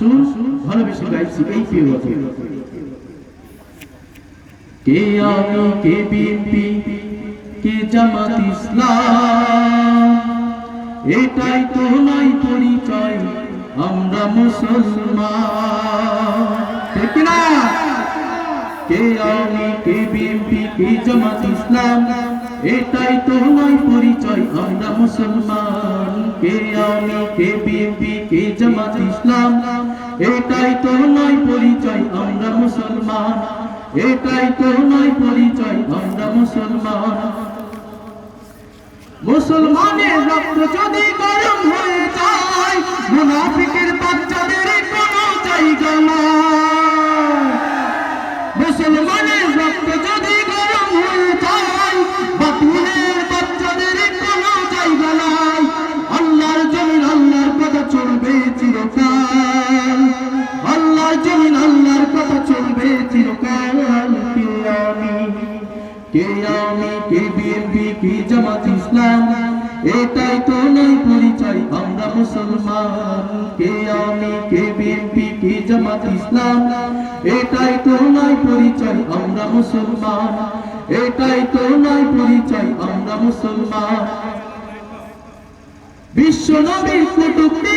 আসুন ভালোবেসে গাইছি এই কে আমি, কে বিএনপি, কে জামাত ইসলাম? এটাই তো নয় পরিচয়, আমরা মুসলমান। ঠিক না কে আমি, কে বিএনপি, কে জামাত ইসলাম? এটাই তো নয় পরিচয়, আমরা মুসলমান। এটাই তো নয় পরিচয়, আমরা মুসলমান। এটাই তো নয় পরিচয়, আমরা মুসলমান। মুসলমানের রক্ত যদি গরম হয়ে যায়, মুনাফিকের চিরকাল কে আমি কে আমি কে বিএনপি কে জামাত ইসলাম এটাই তো নয় পরিচয় আমরা মুসলমান কে আমি কে বিএনপি কে জামাত ইসলাম, এটাই তো নয় পরিচয়, আমরা মুসলমান, এটাই তো নয় পরিচয়, আমরা মুসলমান। বিশ্ব নবীর কুটুক্তি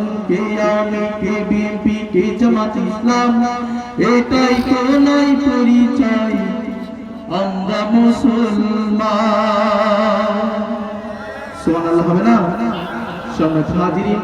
কে আমি কে বিএনপি কে জামাত ইসলাম এটাই তো নয় পরিচয়। আমরা মুসলমান। সুবহানাল্লাহ হবে না? হাজিরিন।